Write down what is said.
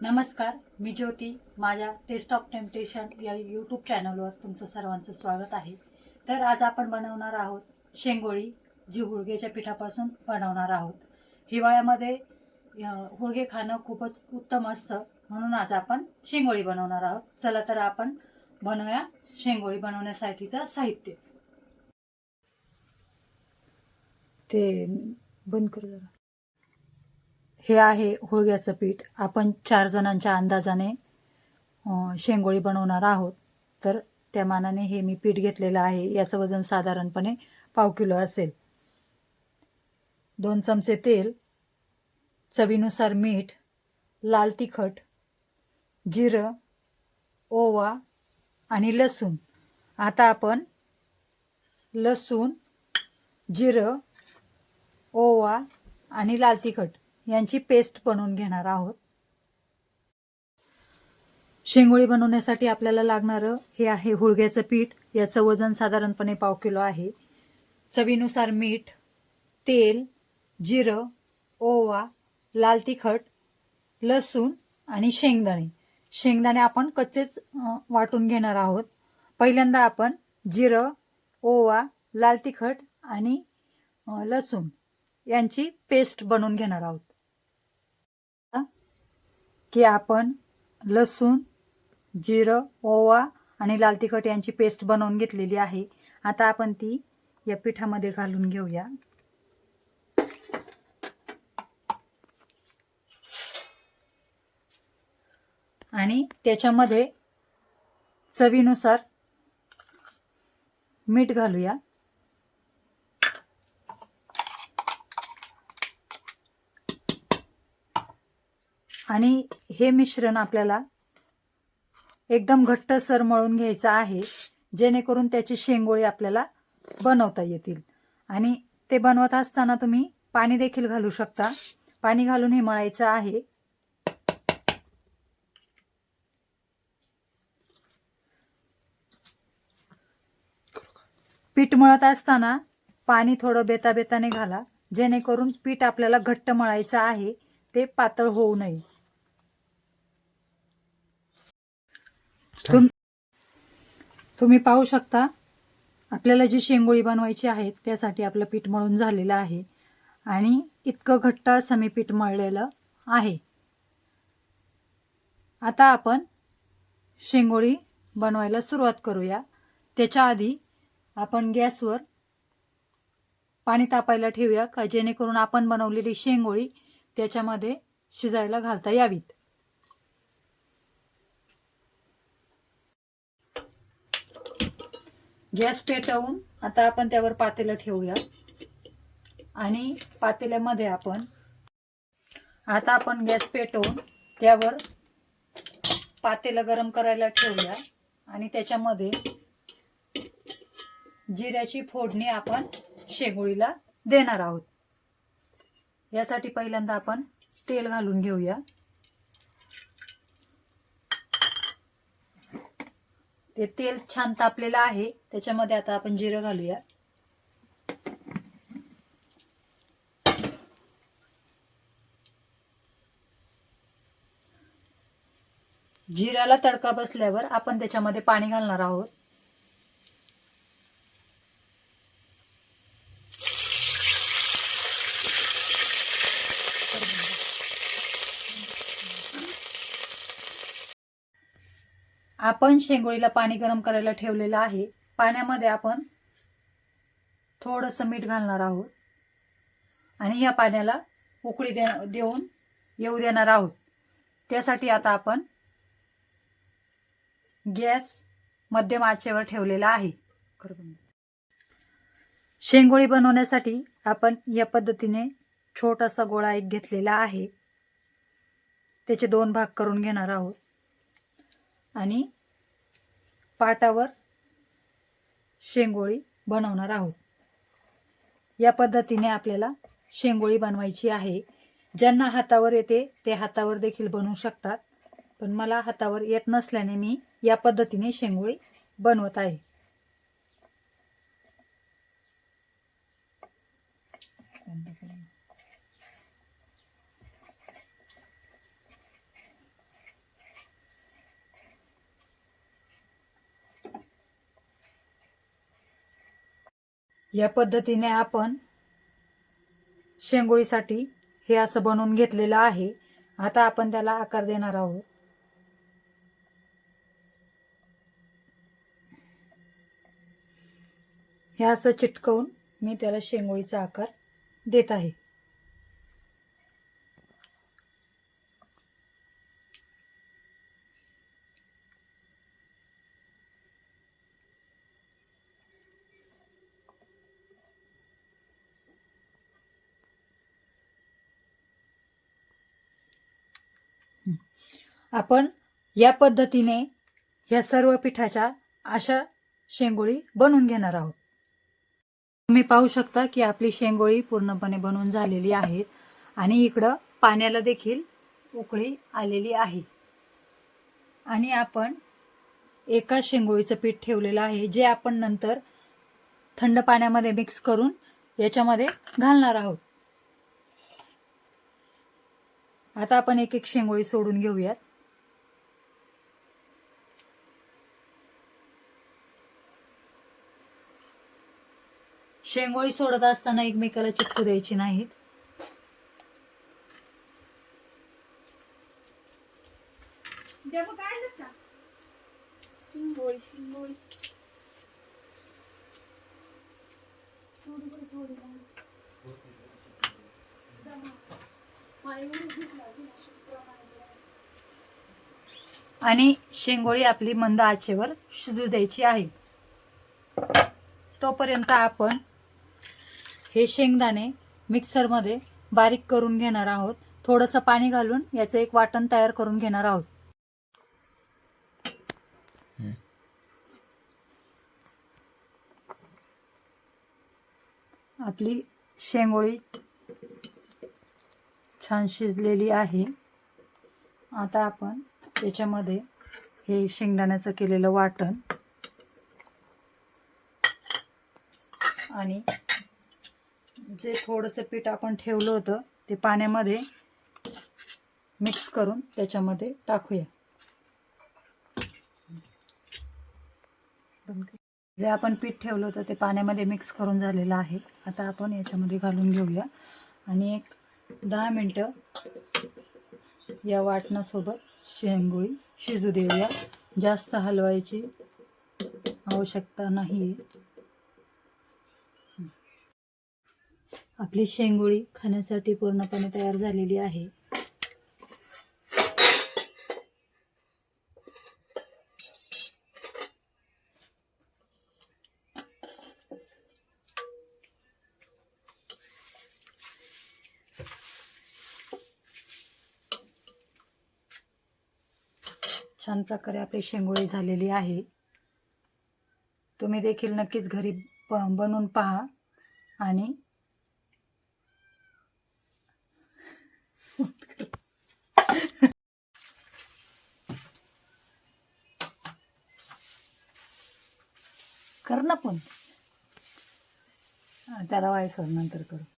नमस्कार मी ज्योती. माझ्या टेस्ट ऑफ टेम्पटेशन या यूट्यूब चॅनलवर तुमचं सर्वांचं स्वागत आहे. तर आज आपण बनवणार आहोत शेंगोळी जी हुळगेच्या पिठापासून बनवणार आहोत. हिवाळ्यामध्ये हुळगे खाणं खूपच उत्तम असतं. म्हणून आज आपण शेंगोळी बनवणार आहोत. चला तर आपण बनवूया शेंगोळी बनवण्यासाठीचं साहित्य. ते बंद करू जरा. हे आहे होळग्याचं पीठ. आपण चार जणांच्या अंदाजाने शेंगोळी बनवणार आहोत. तर त्या मानाने हे मी पीठ घेतलेलं आहे. याचं वजन साधारणपणे पाव किलो असेल. दोन चमचे तेल चवीनुसार मीठ लाल तिखट जिरं ओवा आणि लसूण. आता आपण लसूण जिरं ओवा आणि लाल तिखट यांची पेस्ट बनवून घेणार आहोत. शेंगोळी बनवण्यासाठी आपल्याला लागणारं हे आहे हुळग्याचं पीठ. याचं वजन साधारणपणे पाव किलो आहे. चवीनुसार मीठ तेल जिरं ओवा लाल तिखट लसूण आणि शेंगदाणे. शेंगदाणे आपण कच्चेच वाटून घेणार आहोत. पहिल्यांदा आपण जिरं ओवा लाल तिखट आणि लसूण यांची पेस्ट बनवून घेणार आहोत. की आपण लसूण जिरं ओवा आणि लाल तिखट यांची पेस्ट बनवून घेतलेली आहे. आता आपण ती या पिठामध्ये घालून घेऊया. आणि त्याच्यामध्ये चवीनुसार मीठ घालूया. आणि हे मिश्रण आपल्याला एकदम घट्टसर मळून घ्यायचं आहे जेणेकरून त्याची शेंगोळी आपल्याला बनवता येतील. आणि ते बनवत असताना तुम्ही पाणी देखील घालू शकता. पाणी घालून हे मळायचं आहे. पीठ मळत असताना पाणी थोडं बेता बेताने घाला जेणेकरून पीठ आपल्याला घट्ट मळायचं आहे ते पातळ होऊ नये. तुम तुम्ही पाहू शकता आपल्याला जी शेंगोळी बनवायची आहे त्यासाठी आपलं पीठ मळून झालेलं आहे. आणि इतकं घट्ट असं मी पीठ मळलेलं आहे. आता आपण शेंगोळी बनवायला सुरुवात करूया. त्याच्या आधी आपण गॅसवर पाणी तापायला ठेवूया का जेणेकरून आपण बनवलेली शेंगोळी त्याच्यामध्ये शिजायला घालता यावीत. गॅस पेटवून आता आपण त्यावर पातेलं ठेवूया. आणि पातेल्यामध्ये आपण आता आपण गॅस पेटवून त्यावर पातेलं गरम करायला ठेवूया. आणि त्याच्यामध्ये जिऱ्याची फोडणी आपण शेगोळीला देणार आहोत. यासाठी पहिल्यांदा आपण तेल घालून घेऊया. ते तेल छान तापलेलं आहे. त्याच्यामध्ये आता आपण जिरं घालूया. जिऱ्याला तडका बसल्यावर आपण त्याच्यामध्ये पाणी घालणार आहोत. आपण शेंगोळीला पाणी गरम करायला ठेवलेलं आहे. पाण्यामध्ये आपण थोडंसं मीठ घालणार आहोत. आणि ह्या पाण्याला उकळी दे देऊन येऊ देणार आहोत. त्यासाठी आता आपण गॅस मध्यम आचेवर ठेवलेला आहे. शेंगोळी बनवण्यासाठी आपण या पद्धतीने छोटासा गोळा एक घेतलेला आहे. त्याचे दोन भाग करून घेणार आहोत. आणि पाटावर शेंगोळी बनवणार आहोत. या पद्धतीने आपल्याला शेंगोळी बनवायची आहे. ज्यांना हातावर येते ते हातावर देखील बनवू शकतात. पण मला हातावर येत नसल्याने मी या पद्धतीने शेंगोळी बनवत आहे. या पद्धतीने आपण शेंगोळीसाठी हे असं बनवून घेतलेलं आहे. आता आपण त्याला आकार देणार आहोत. हे असं चिटकवून मी त्याला शेंगोळीचा आकार देत आहे. आपण या पद्धतीने या सर्व पिठाच्या अशा शेंगोळी बनवून घेणार आहोत. तुम्ही पाहू शकता की आपली शेंगोळी पूर्णपणे बनवून झालेली आहेत आणि इकडं पाण्याला देखील उकळी आलेली आहे. आणि आपण एका शेंगोळीचं पीठ ठेवलेलं आहे जे आपण नंतर थंड पाण्यामध्ये मिक्स करून याच्यामध्ये घालणार आहोत. आता आपण एक एक शेंगोळी सोडून घेऊयात. शेंगोळी सोडत असताना एकमेकाला चिपकू द्यायची नाहीत. आणि शेंगोळी आपली मंद आचेवर शिजू द्यायची आहे. तोपर्यंत आपण हे शेंगदाणे मिक्सरमध्ये बारीक करून घेणार आहोत. थोडंसं पाणी घालून याचं एक वाटण तयार करून घेणार आहोत. आपली शेंगोळी छान शिजलेली आहे. आता आपण त्याच्यामध्ये हे शेंगदाण्याचं केलेलं वाटण आणि जे थोडंसं पीठ आपण ठेवलं होतं ते पाण्यामध्ये मिक्स करून त्याच्यामध्ये टाकूया. जे आपण पीठ ठेवलं होतं ते पाण्यामध्ये मिक्स करून झालेलं आहे. आता आपण याच्यामध्ये घालून घेऊया. आणि एक दहा मिनटं या वाटणासोबत शेंगोळी शिजू देऊया. जास्त हलवायची आवश्यकता नाही आपली शेंगोळी खाण्यासाठी पूर्णपणे तयार झालेली आहे. छान प्रकारे आपली शेंगोळी झालेली आहे. तुम्ही देखील नक्कीच घरी ब बनवून पहा आणि कर ना पण. त्याला वायसर नंतर करू.